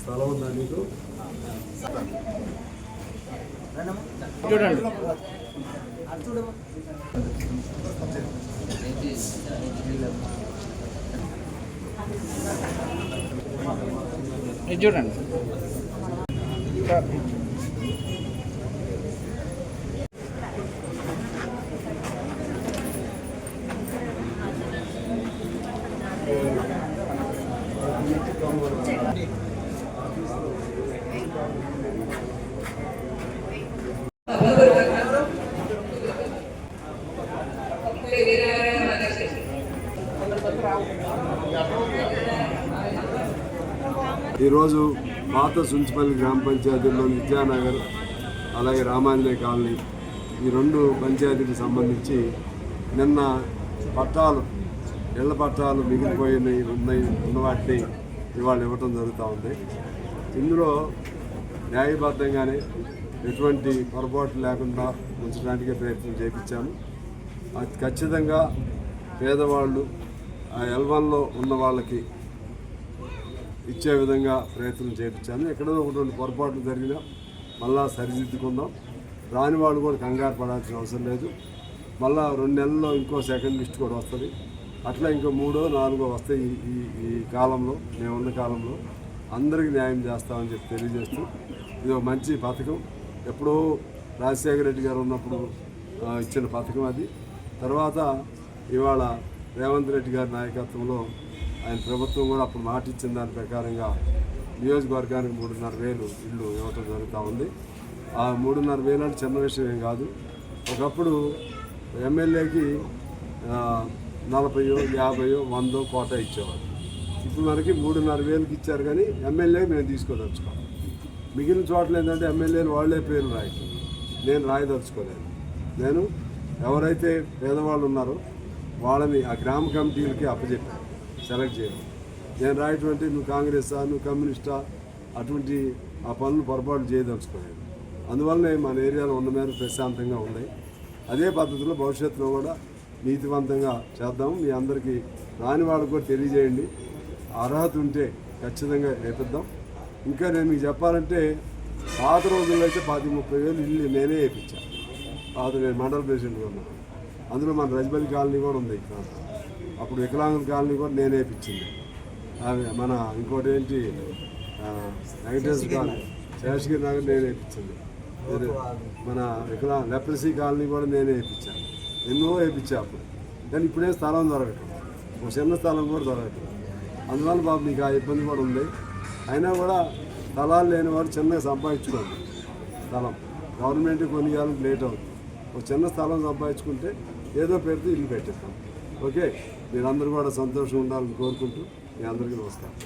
స్థలం ఉందా మీకు చూడండి. ఇది చూడండి. ఈరోజు పాత సుంచిపల్లి గ్రామ పంచాయతీలో విద్యానగర్ అలాగే రామాంజనేయ కాలనీ ఈ రెండు పంచాయతీకి సంబంధించి నిన్న పట్టాలు ఇళ్ళ పట్టాలు మిగిలిపోయినాయి ఉన్నాయి ఉన్న వాటిని ఇవాళ ఇవ్వటం జరుగుతూ ఉంది. ఇందులో న్యాయబద్ధంగానే ఎటువంటి పొరపాటు లేకుండా ఉంచడానికి ప్రయత్నం చేయించాను అది ఖచ్చితంగా పేదవాళ్ళు ఆ ఎల్వన్లో ఉన్న వాళ్ళకి ఇచ్చే విధంగా ప్రయత్నం చేయించాను. ఎక్కడో ఒకటి రెండు పొరపాట్లు జరిగినా మళ్ళా సరిదిద్దుకుందాం. రాని వాళ్ళు కూడా కంగారు పడాల్సిన అవసరం లేదు. మళ్ళా రెండు నెలల్లో ఇంకో సెకండ్ లిస్ట్ కూడా వస్తుంది. అట్లా ఇంకో మూడో నాలుగో వస్తాయి ఈ- ఈ ఈ కాలంలో మేమున్న కాలంలో అందరికీ న్యాయం చేస్తామని చెప్పి తెలియజేస్తూ ఇది ఒక మంచి పథకం. ఎప్పుడో రాజశేఖర రెడ్డి గారు ఉన్నప్పుడు ఇచ్చిన పథకం అది. తర్వాత ఇవాళ రేవంత్ రెడ్డి గారి నాయకత్వంలో ఆయన ప్రభుత్వం కూడా అప్పుడు మాట ఇచ్చిన దాని ప్రకారంగా నియోజకవర్గానికి మూడున్నర వేలు ఇల్లు ఇవ్వటం జరుగుతూ ఉంది. ఆ మూడున్నర వేలు అంటే చిన్న విషయం ఏం కాదు. ఒకప్పుడు ఎమ్మెల్యేకి నలభయో నలభైయో వందో కోట ఇచ్చేవారు ఇప్పుడు మనకి మూడున్నర వేలకి ఇచ్చారు కానీ ఎమ్మెల్యే మేము తీసుకోదలుచుకోవాలి మిగిలిన చోట్ల ఏంటంటే ఎమ్మెల్యేలు వాళ్ళే పేరు రాయటం. నేను రాయదలుచుకోలేదు. నేను ఎవరైతే పేదవాళ్ళు ఉన్నారో వాళ్ళని ఆ గ్రామ కమిటీలకి అప్పచెప్పాను సెలెక్ట్ చేయడం నేను రాయటువంటి నువ్వు కాంగ్రెసా నువ్వు కమ్యూనిస్టా అటువంటి ఆ పనులు పొరపాటు చేయదలుచుకోలేదు. అందువల్లనే మన ఏరియాలో ఉన్న మేర ప్రశాంతంగా ఉన్నాయి అదే పద్ధతిలో భవిష్యత్తులో కూడా నీతివంతంగా చేద్దాం మీ అందరికీ రాని వాళ్ళకు కూడా తెలియజేయండి. అర్హత ఉంటే ఖచ్చితంగా వేపిద్దాం ఇంకా నేను మీకు చెప్పాలంటే పాత రోజుల్లో అయితే పది ముప్పై వేలు ఇల్లు నేనే వేయించాను పాత నేను మండల ప్రెసిడెంట్గా ఉన్నాను. అందులో మన రజబలి కాలనీ కూడా ఉంది ఇక్కడ. అప్పుడు వికలాంగుల కాలనీ కూడా నేనే వేయించింది అవి మన ఇంకోటి ఏంటి? వెంకటేశ్వర కాలనీ. శేషగిరి నగర్ నేనే ఇది మన వికలా లెప్రసీ కాలనీ కూడా నేనే వేయించాను ఎన్నో వేయించా అప్పుడు. కానీ ఇప్పుడే స్థలం దొరకటం. ఒక చిన్న స్థలం కూడా దొరకటం. అందువల్ల బాబు మీకు ఆ ఇబ్బంది కూడా ఉంది. అయినా కూడా స్థలాలు లేని వారు చిన్నగా సంపాదించుకోండి. స్థలం. గవర్నమెంట్ కొన్ని కాలం లేట్ అవుతుంది. ఒక చిన్న స్థలం సంపాదించుకుంటే ఏదో పెడితే ఇల్లు పెట్టేస్తాం. ఓకే. మీరందరూ కూడా సంతోషం ఉండాలని కోరుకుంటూ మీ అందరికీ నమస్కారం.